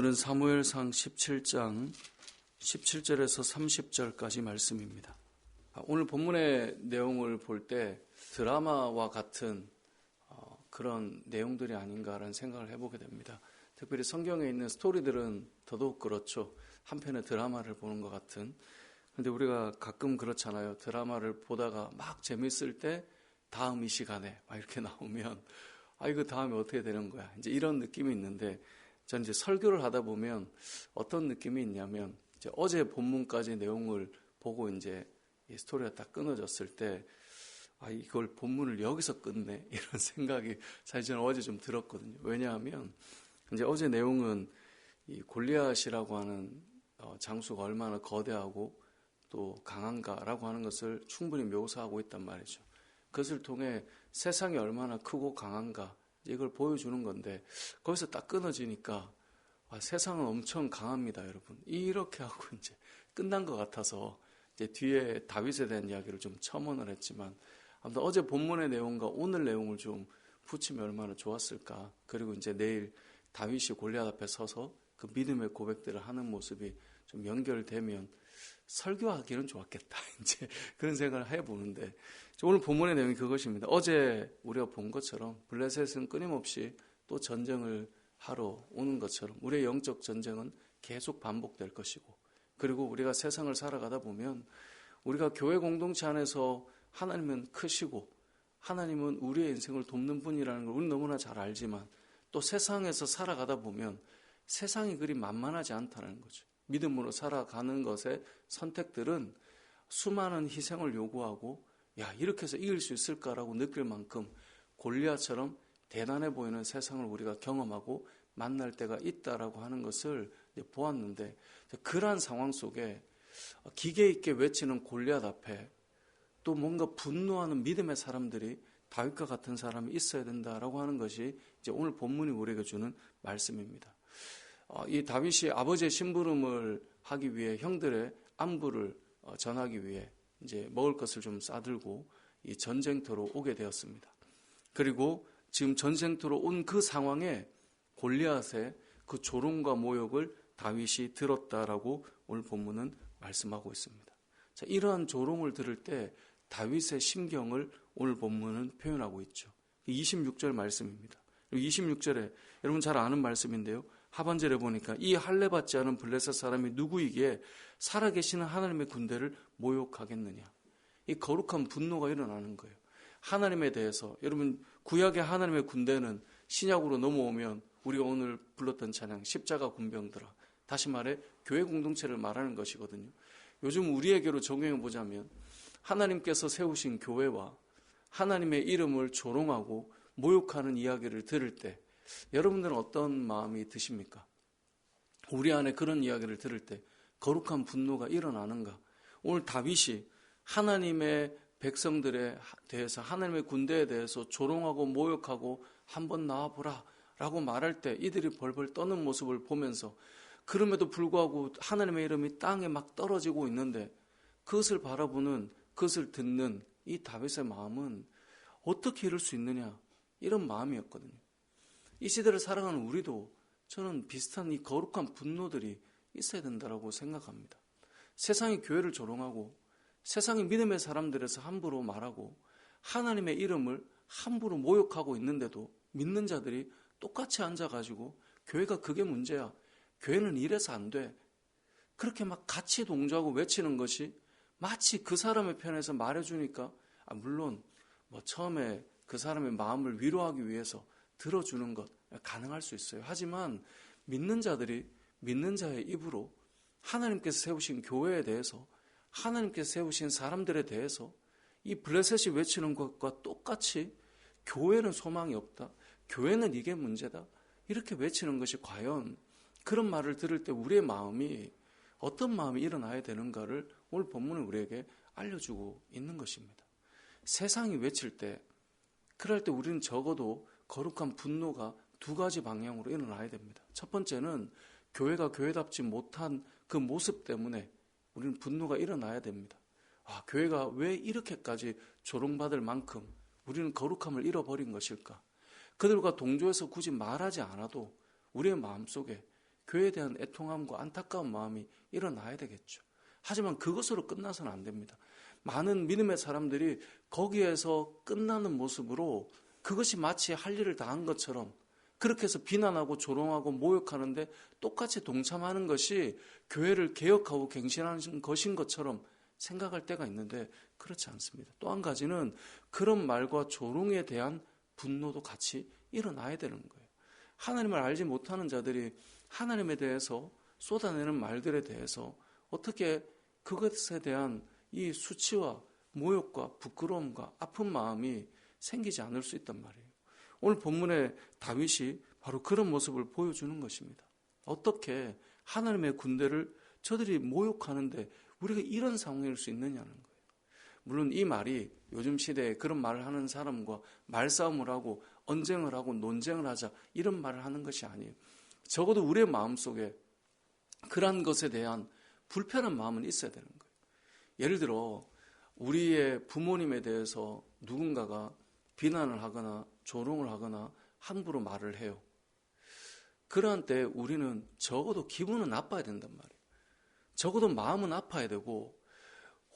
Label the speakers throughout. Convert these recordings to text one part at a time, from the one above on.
Speaker 1: 오늘은 사무엘상 17장 17절에서 30절까지 말씀입니다. 아, 오늘 본문의 내용을 볼 때 드라마와 같은 어, 그런 내용들이 아닌가라는 생각을 해보게 됩니다. 특별히 성경에 있는 스토리들은 더더욱 그렇죠. 한편의 드라마를 보는 것 같은. 근데 우리가 가끔 그렇잖아요. 드라마를 보다가 막 재밌을 때 다음 이 시간에 막 이렇게 나오면 아 이거 다음에 어떻게 되는 거야. 이제 이런 느낌이 있는데 전 이제 설교를 하다 보면 어떤 느낌이 있냐면 어제 본문까지 내용을 보고 이제 이 스토리가 딱 끊어졌을 때 아, 이걸 본문을 여기서 끝내? 이런 생각이 사실 저는 어제 좀 들었거든요. 왜냐하면 이제 어제 내용은 이 골리앗이라고 하는 어, 장수가 얼마나 거대하고 또 강한가라고 하는 것을 충분히 묘사하고 있단 말이죠. 그것을 통해 세상이 얼마나 크고 강한가 이걸 보여주는 건데 거기서 딱 끊어지니까 아, 세상은 엄청 강합니다, 여러분. 이렇게 하고 이제 끝난 것 같아서 이제 뒤에 다윗에 대한 이야기를 좀 첨언을 했지만 아무튼 어제 본문의 내용과 오늘 내용을 좀 붙이면 얼마나 좋았을까. 그리고 이제 내일 다윗이 골리앗 앞에 서서 그 믿음의 고백들을 하는 모습이 좀 연결되면 설교하기는 좋았겠다. 이제 그런 생각을 해보는데 오늘 본문의 내용이 그것입니다. 어제 우리가 본 것처럼 블레셋은 끊임없이 또 전쟁을 하러 오는 것처럼 우리의 영적 전쟁은 계속 반복될 것이고 그리고 우리가 세상을 살아가다 보면 우리가 교회 공동체 안에서 하나님은 크시고 하나님은 우리의 인생을 돕는 분이라는 걸 우리 너무나 잘 알지만 또 세상에서 살아가다 보면 세상이 그리 만만하지 않다는 거죠. 믿음으로 살아가는 것의 선택들은 수많은 희생을 요구하고 야 이렇게 해서 이길 수 있을까라고 느낄 만큼 골리앗처럼 대단해 보이는 세상을 우리가 경험하고 만날 때가 있다라고 하는 것을 보았는데 그러한 상황 속에 기계 있게 외치는 골리앗 앞에 또 뭔가 분노하는 믿음의 사람들이 다윗과 같은 사람이 있어야 된다라고 하는 것이 이제 오늘 본문이 우리에게 주는 말씀입니다. 어, 이 다윗이 아버지의 심부름을 하기 위해 형들의 안부를 어, 전하기 위해 이제 먹을 것을 좀 싸들고 이 전쟁터로 오게 되었습니다. 그리고 지금 전쟁터로 온 그 상황에 골리앗의 그 조롱과 모욕을 다윗이 들었다라고 오늘 본문은 말씀하고 있습니다. 자, 이러한 조롱을 들을 때 다윗의 심경을 오늘 본문은 표현하고 있죠. 26절 말씀입니다. 26절에 여러분 잘 아는 말씀인데요. 하반절에 보니까 이 할례 받지 않은 블레셋 사람이 누구이기에 살아계시는 하나님의 군대를 모욕하겠느냐. 이 거룩한 분노가 일어나는 거예요. 하나님에 대해서 여러분 구약의 하나님의 군대는 신약으로 넘어오면 우리가 오늘 불렀던 찬양 십자가 군병들아 다시 말해 교회 공동체를 말하는 것이거든요. 요즘 우리에게로 적용해 보자면 하나님께서 세우신 교회와 하나님의 이름을 조롱하고 모욕하는 이야기를 들을 때 여러분들은 어떤 마음이 드십니까? 우리 안에 그런 이야기를 들을 때 거룩한 분노가 일어나는가? 오늘 다윗이 하나님의 백성들에 대해서 하나님의 군대에 대해서 조롱하고 모욕하고 한번 나와보라 라고 말할 때 이들이 벌벌 떠는 모습을 보면서 그럼에도 불구하고 하나님의 이름이 땅에 막 떨어지고 있는데 그것을 바라보는 그것을 듣는 이 다윗의 마음은 어떻게 이럴 수 있느냐 이런 마음이었거든요. 이 시대를 살아가는 우리도 저는 비슷한 이 거룩한 분노들이 있어야 된다고 생각합니다. 세상이 교회를 조롱하고 세상이 믿음의 사람들에서 함부로 말하고 하나님의 이름을 함부로 모욕하고 있는데도 믿는 자들이 똑같이 앉아가지고 교회가 그게 문제야. 교회는 이래서 안 돼. 그렇게 막 같이 동조하고 외치는 것이 마치 그 사람의 편에서 말해주니까, 아, 물론 뭐 처음에 그 사람의 마음을 위로하기 위해서 들어주는 것 가능할 수 있어요. 하지만 믿는 자들이 믿는 자의 입으로 하나님께서 세우신 교회에 대해서 하나님께서 세우신 사람들에 대해서 이 블레셋이 외치는 것과 똑같이 교회는 소망이 없다. 교회는 이게 문제다. 이렇게 외치는 것이 과연 그런 말을 들을 때 우리의 마음이 어떤 마음이 일어나야 되는가를 오늘 본문은 우리에게 알려주고 있는 것입니다. 세상이 외칠 때, 그럴 때 우리는 적어도 거룩한 분노가 두 가지 방향으로 일어나야 됩니다. 첫 번째는 교회가 교회답지 못한 그 모습 때문에 우리는 분노가 일어나야 됩니다. 아, 교회가 왜 이렇게까지 조롱받을 만큼 우리는 거룩함을 잃어버린 것일까? 그들과 동조해서 굳이 말하지 않아도 우리의 마음속에 교회에 대한 애통함과 안타까운 마음이 일어나야 되겠죠. 하지만 그것으로 끝나서는 안 됩니다. 많은 믿음의 사람들이 거기에서 끝나는 모습으로 그것이 마치 할 일을 다 한 것처럼 그렇게 해서 비난하고 조롱하고 모욕하는데 똑같이 동참하는 것이 교회를 개혁하고 갱신하는 것인 것처럼 생각할 때가 있는데 그렇지 않습니다. 또 한 가지는 그런 말과 조롱에 대한 분노도 같이 일어나야 되는 거예요. 하나님을 알지 못하는 자들이 하나님에 대해서 쏟아내는 말들에 대해서 어떻게 그것에 대한 이 수치와 모욕과 부끄러움과 아픈 마음이 생기지 않을 수 있단 말이에요. 오늘 본문에 다윗이 바로 그런 모습을 보여주는 것입니다. 어떻게 하나님의 군대를 저들이 모욕하는데 우리가 이런 상황일 수 있느냐는 거예요. 물론 이 말이 요즘 시대에 그런 말을 하는 사람과 말싸움을 하고 언쟁을 하고 논쟁을 하자 이런 말을 하는 것이 아니에요. 적어도 우리의 마음속에 그러한 것에 대한 불편한 마음은 있어야 되는 거예요. 예를 들어 우리의 부모님에 대해서 누군가가 비난을 하거나 조롱을 하거나 함부로 말을 해요. 그러한 때 우리는 적어도 기분은 나빠야 된단 말이에요. 적어도 마음은 아파야 되고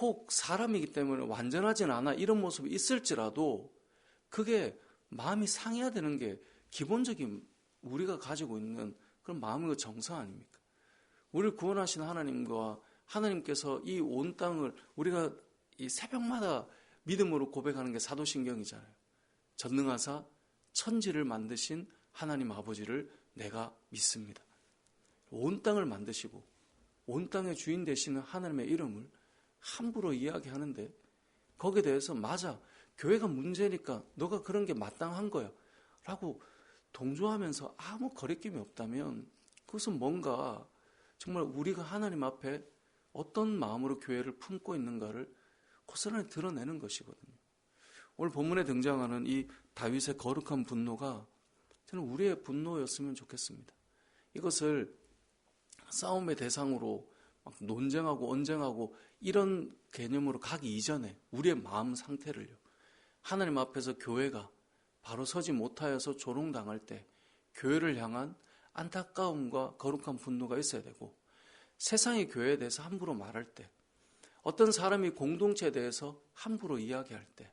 Speaker 1: 혹 사람이기 때문에 완전하진 않아 이런 모습이 있을지라도 그게 마음이 상해야 되는 게 기본적인 우리가 가지고 있는 그런 마음의 정성 아닙니까? 우리를 구원하신 하나님과 하나님께서 이 온 땅을 우리가 이 새벽마다 믿음으로 고백하는 게 사도신경이잖아요. 전능하사 천지를 만드신 하나님 아버지를 내가 믿습니다. 온 땅을 만드시고 온 땅의 주인 되시는 하나님의 이름을 함부로 이야기하는데 거기에 대해서 맞아 교회가 문제니까 너가 그런 게 마땅한 거야 라고 동조하면서 아무 거리낌이 없다면 그것은 뭔가 정말 우리가 하나님 앞에 어떤 마음으로 교회를 품고 있는가를 고스란히 드러내는 것이거든요. 오늘 본문에 등장하는 이 다윗의 거룩한 분노가 저는 우리의 분노였으면 좋겠습니다. 이것을 싸움의 대상으로 논쟁하고 언쟁하고 이런 개념으로 가기 이전에 우리의 마음 상태를요. 하나님 앞에서 교회가 바로 서지 못하여서 조롱당할 때 교회를 향한 안타까움과 거룩한 분노가 있어야 되고 세상의 교회에 대해서 함부로 말할 때 어떤 사람이 공동체에 대해서 함부로 이야기할 때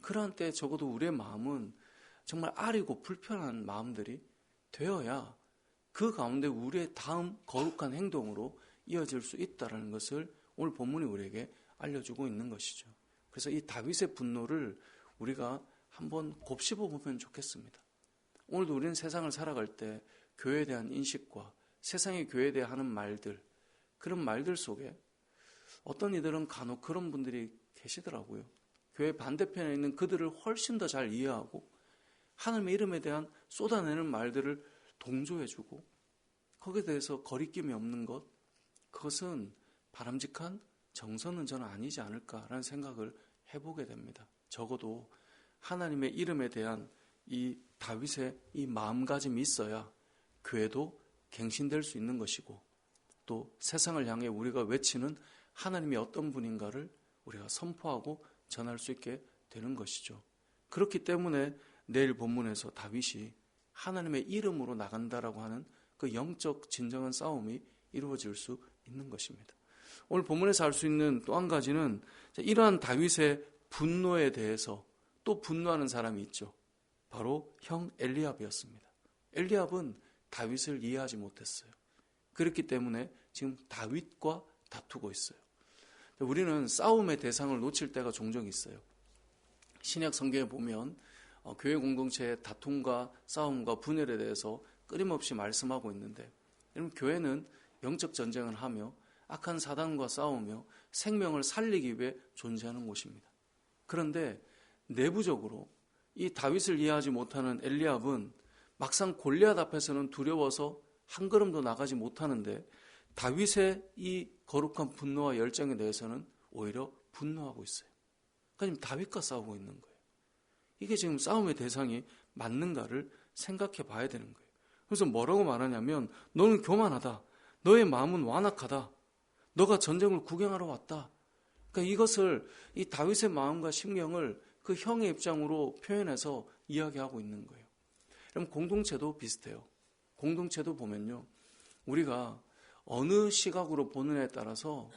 Speaker 1: 그러한 때 적어도 우리의 마음은 정말 아리고 불편한 마음들이 되어야 그 가운데 우리의 다음 거룩한 행동으로 이어질 수 있다는 것을 오늘 본문이 우리에게 알려주고 있는 것이죠. 그래서 이 다윗의 분노를 우리가 한번 곱씹어 보면 좋겠습니다. 오늘도 우리는 세상을 살아갈 때 교회에 대한 인식과 세상의 교회에 대해 하는 말들, 그런 말들 속에 어떤 이들은 간혹 그런 분들이 계시더라고요. 교회 반대편에 있는 그들을 훨씬 더 잘 이해하고 하나님의 이름에 대한 쏟아내는 말들을 동조해주고 거기에 대해서 거리낌이 없는 것, 그것은 바람직한 정서는 저는 아니지 않을까라는 생각을 해보게 됩니다. 적어도 하나님의 이름에 대한 이 다윗의 이 마음가짐이 있어야 교회도 갱신될 수 있는 것이고 또 세상을 향해 우리가 외치는 하나님이 어떤 분인가를 우리가 선포하고 전할 수 있게 되는 것이죠. 그렇기 때문에 내일 본문에서 다윗이 하나님의 이름으로 나간다라고 하는 그 영적 진정한 싸움이 이루어질 수 있는 것입니다. 오늘 본문에서 알 수 있는 또 한 가지는 이러한 다윗의 분노에 대해서 또 분노하는 사람이 있죠. 바로 형 엘리압이었습니다. 엘리압은 다윗을 이해하지 못했어요. 그렇기 때문에 지금 다윗과 다투고 있어요. 우리는 싸움의 대상을 놓칠 때가 종종 있어요. 신약 성경에 보면 어, 교회 공동체의 다툼과 싸움과 분열에 대해서 끊임없이 말씀하고 있는데 여러분 교회는 영적 전쟁을 하며 악한 사단과 싸우며 생명을 살리기 위해 존재하는 곳입니다. 그런데 내부적으로 이 다윗을 이해하지 못하는 엘리압은 막상 골리앗 앞에서는 두려워서 한 걸음도 나가지 못하는데 다윗의 이 거룩한 분노와 열정에 대해서는 오히려 분노하고 있어요. 그러니까 다윗과 싸우고 있는 거예요. 이게 지금 싸움의 대상이 맞는가를 생각해 봐야 되는 거예요. 그래서 뭐라고 말하냐면 너는 교만하다. 너의 마음은 완악하다. 너가 전쟁을 구경하러 왔다. 그러니까 이것을 이 다윗의 마음과 심경을 그 형의 입장으로 표현해서 이야기하고 있는 거예요. 그럼 공동체도 비슷해요. 공동체도 보면요. 우리가 어느 시각으로 보느냐에 따라서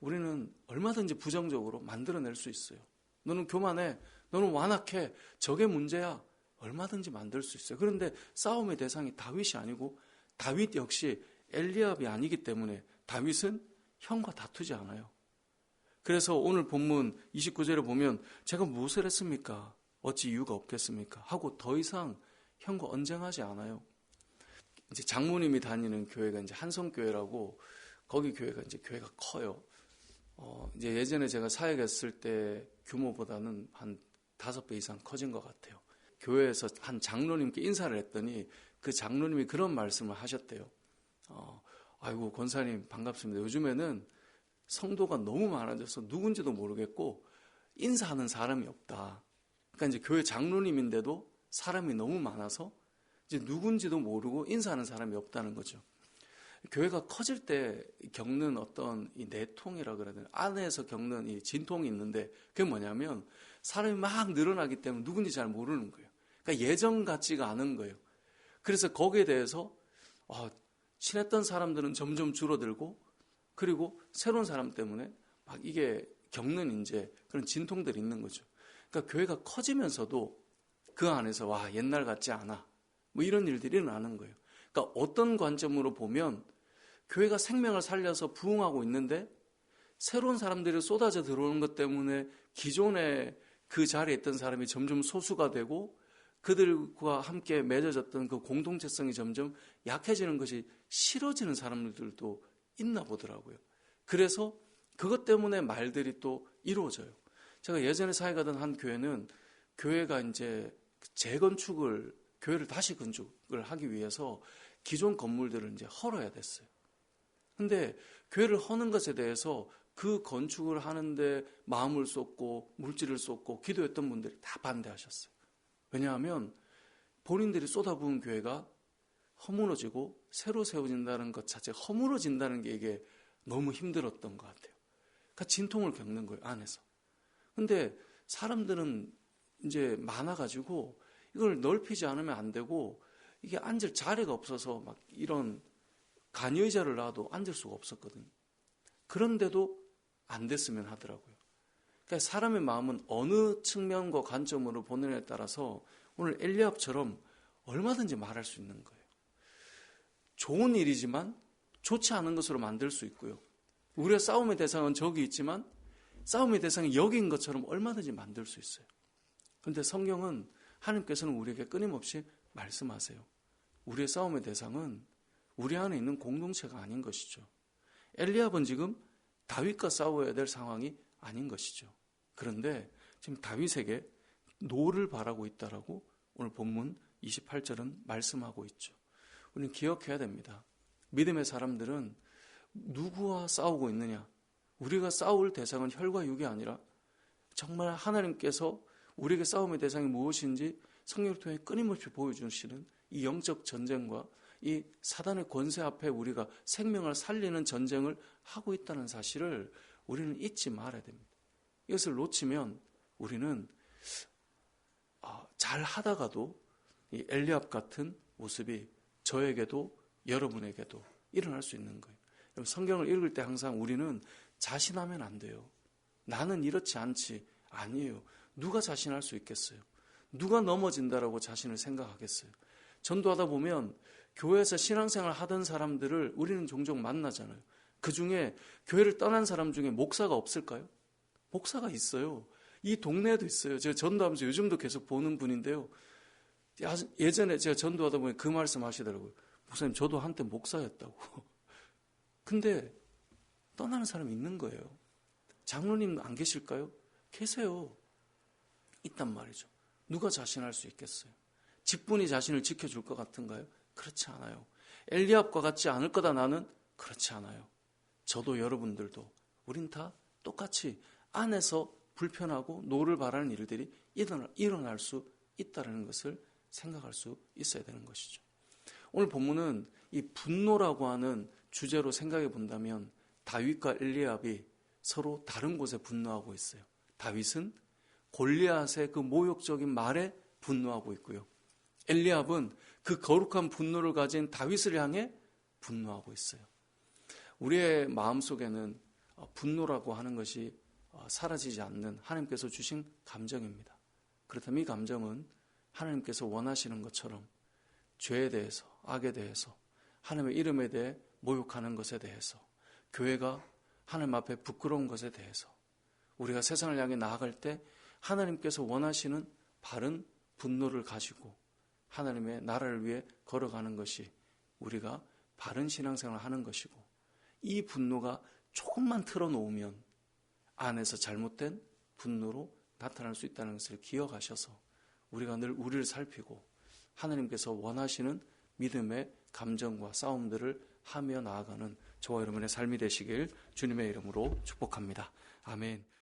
Speaker 1: 우리는 얼마든지 부정적으로 만들어낼 수 있어요. 너는 교만해. 너는 완악해. 저게 문제야. 얼마든지 만들 수 있어요. 그런데 싸움의 대상이 다윗이 아니고 다윗 역시 엘리압이 아니기 때문에 다윗은 형과 다투지 않아요. 그래서 오늘 본문 29절에 보면 제가 무엇을 했습니까? 어찌 이유가 없겠습니까? 하고 더 이상 형과 언쟁하지 않아요. 이제 장모님이 다니는 교회가 이제 한성교회라고 거기 교회가 이제 교회가 커요. 어, 이제 예전에 제가 사역했을 때 규모보다는 한 다섯 배 이상 커진 것 같아요. 교회에서 한 장로님께 인사를 했더니 그 장로님이 그런 말씀을 하셨대요. 어, 아이고 권사님 반갑습니다. 요즘에는 성도가 너무 많아져서 누군지도 모르겠고 인사하는 사람이 없다. 그러니까 이제 교회 장로님인데도 사람이 너무 많아서 이제 누군지도 모르고 인사하는 사람이 없다는 거죠. 교회가 커질 때 겪는 어떤 이 내통이라 되나 안에서 겪는 이 진통이 있는데 그게 뭐냐면 사람이 막 늘어나기 때문에 누군지 잘 모르는 거예요. 그러니까 예전 같지가 않은 거예요. 그래서 거기에 대해서 어, 친했던 사람들은 점점 줄어들고 그리고 새로운 사람 때문에 막 이게 겪는 이제 그런 진통들이 있는 거죠. 그러니까 교회가 커지면서도 그 안에서 와 옛날 같지 않아 뭐 이런 일들이 일어나는 거예요. 그러니까 어떤 관점으로 보면 교회가 생명을 살려서 부흥하고 있는데 새로운 사람들이 쏟아져 들어오는 것 때문에 기존에 그 자리에 있던 사람이 점점 소수가 되고 그들과 함께 맺어졌던 그 공동체성이 점점 약해지는 것이 싫어지는 사람들도 있나 보더라고요. 그래서 그것 때문에 말들이 또 이루어져요. 제가 예전에 사회 가던 한 교회는 교회가 이제 재건축을 교회를 다시 건축을 하기 위해서 기존 건물들을 이제 헐어야 됐어요. 근데 교회를 허는 것에 대해서 그 건축을 하는데 마음을 쏟고 물질을 쏟고 기도했던 분들이 다 반대하셨어요. 왜냐하면 본인들이 쏟아부은 교회가 허물어지고 새로 세워진다는 것 자체 허물어진다는 게 이게 너무 힘들었던 것 같아요. 그러니까 진통을 겪는 거예요, 안에서. 근데 사람들은 이제 많아가지고 이걸 넓히지 않으면 안 되고 이게 앉을 자리가 없어서 막 이런 간여의자를 놔도 앉을 수가 없었거든요. 그런데도 안 됐으면 하더라고요. 그러니까 사람의 마음은 어느 측면과 관점으로 보느냐에 따라서 오늘 엘리압처럼 얼마든지 말할 수 있는 거예요. 좋은 일이지만 좋지 않은 것으로 만들 수 있고요. 우리의 싸움의 대상은 저기 있지만 싸움의 대상이 여기인 것처럼 얼마든지 만들 수 있어요. 그런데 성경은 하나님께서는 우리에게 끊임없이 말씀하세요. 우리의 싸움의 대상은 우리 안에 있는 공동체가 아닌 것이죠. 엘리압은 지금 다윗과 싸워야 될 상황이 아닌 것이죠. 그런데 지금 다윗에게 노를 바라고 있다라고 오늘 본문 28절은 말씀하고 있죠. 우리는 기억해야 됩니다. 믿음의 사람들은 누구와 싸우고 있느냐? 우리가 싸울 대상은 혈과 육이 아니라 정말 하나님께서 우리에게 싸움의 대상이 무엇인지 성령을 통해 끊임없이 보여주시는 이 영적 전쟁과 이 사단의 권세 앞에 우리가 생명을 살리는 전쟁을 하고 있다는 사실을 우리는 잊지 말아야 됩니다. 이것을 놓치면 우리는 아, 잘 하다가도 이 엘리압 같은 모습이 저에게도 여러분에게도 일어날 수 있는 거예요. 성경을 읽을 때 항상 우리는 자신하면 안 돼요. 나는 이렇지 않지. 아니에요. 누가 자신할 수 있겠어요? 누가 넘어진다라고 자신을 생각하겠어요? 전도하다 보면 교회에서 신앙생활 하던 사람들을 우리는 종종 만나잖아요. 그 중에 교회를 떠난 사람 중에 목사가 없을까요? 목사가 있어요. 이 동네에도 있어요. 제가 전도하면서 요즘도 계속 보는 분인데요. 예전에 제가 전도하다 보니 그 말씀 하시더라고요. 목사님, 저도 한때 목사였다고. 근데 떠나는 사람이 있는 거예요. 장로님 안 계실까요? 계세요. 있단 말이죠. 누가 자신할 수 있겠어요? 직분이 자신을 지켜줄 것 같은가요? 그렇지 않아요. 엘리압과 같지 않을 거다 나는 그렇지 않아요. 저도 여러분들도 우린 다 똑같이 안에서 불편하고 노를 바라는 일들이 일어날 수 있다는 것을 생각할 수 있어야 되는 것이죠. 오늘 본문은 이 분노라고 하는 주제로 생각해 본다면 다윗과 엘리압이 서로 다른 곳에 분노하고 있어요. 다윗은 골리앗의 그 모욕적인 말에 분노하고 있고요. 엘리압은 그 거룩한 분노를 가진 다윗을 향해 분노하고 있어요. 우리의 마음 속에는 어, 분노라고 하는 것이 어, 사라지지 않는 하나님께서 주신 감정입니다. 그렇다면 이 감정은 하나님께서 원하시는 것처럼 죄에 대해서, 악에 대해서, 하나님의 이름에 대해 모욕하는 것에 대해서, 교회가 하나님 앞에 부끄러운 것에 대해서, 우리가 세상을 향해 나아갈 때 하나님께서 원하시는 바른 분노를 가지고 하나님의 나라를 위해 걸어가는 것이 우리가 바른 신앙생활을 하는 것이고 이 분노가 조금만 틀어놓으면 안에서 잘못된 분노로 나타날 수 있다는 것을 기억하셔서 우리가 늘 우리를 살피고 하나님께서 원하시는 믿음의 감정과 싸움들을 하며 나아가는 저와 여러분의 삶이 되시길 주님의 이름으로 축복합니다. 아멘.